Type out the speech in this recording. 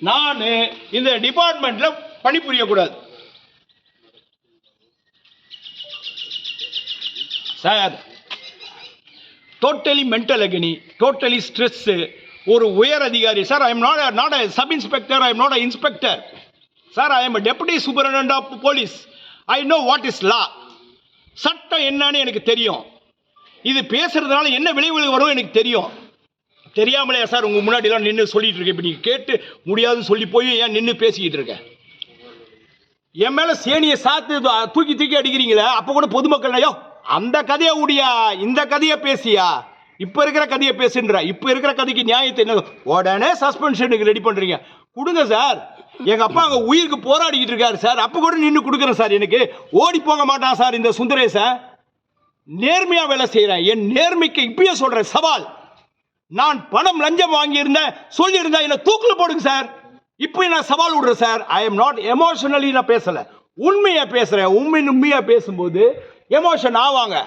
நான் இந்த டிபார்ட்மெண்ட்ல பணிபுரியக்கூடாது. சார் டோட்டலி மென்டல் அகனி டோட்டலி ஸ்ட்ரெஸ்ஸு ஒரு உயர் அதிகாரி. Sir I am not not sub inspector I am not inspector sir I am deputy superintendent of police I know what is law சட்டம் என்னன்னு எனக்கு தெரியும். இது பேசுறதுனால என்ன விளைவுகள் வரும் எனக்கு தெரியும். தெரியாமலையா சார் உங்கள் முன்னாடிலாம் நின்று சொல்லிட்டு இருக்கேன். இப்போ நீங்கள் கேட்டு முடியாதுன்னு சொல்லி போய் ஏன் நின்று பேசிக்கிட்டு இருக்கேன் என் மேலே சேனியை சாத்து தூக்கி தூக்கி அடிக்கிறீங்களே அப்போ கூட பொதுமக்கள் ஐயோ அந்த கதையை உடியா இந்த கதையை பேசியா? இப்போ இருக்கிற கதையை பேசுன்ற இப்போ இருக்கிற கதைக்கு நியாயத்தை என்ன உடனே சஸ்பென்ஷனுக்கு ரெடி பண்ணுறீங்க கொடுங்க சார். எங்கள் அப்பா அங்கே உயிருக்கு போராடிக்கிட்டு இருக்காரு சார். அப்போ கூட நின்று கொடுக்குறேன் சார் எனக்கு. ஓடி போக மாட்டான் சார் இந்த சுந்தரேசன். நேர்மையாக வேலை செய்கிறேன் என் நேர்மைக்கு இப்பயே சொல்கிறேன் சவால். நான் பணம் லஞ்சம் வாங்கியிருந்தேன். சொல்லியிருந்தா என்னை தூக்கில் போடுங்க சார். இப்போ நான் சவால் விடுறேன் sir. I am not emotionally நான் பேசலை. உண்மையாக பேசுகிறேன் உண்மை உண்மையாக பேசும்போது எமோஷன் ஆவாங்க.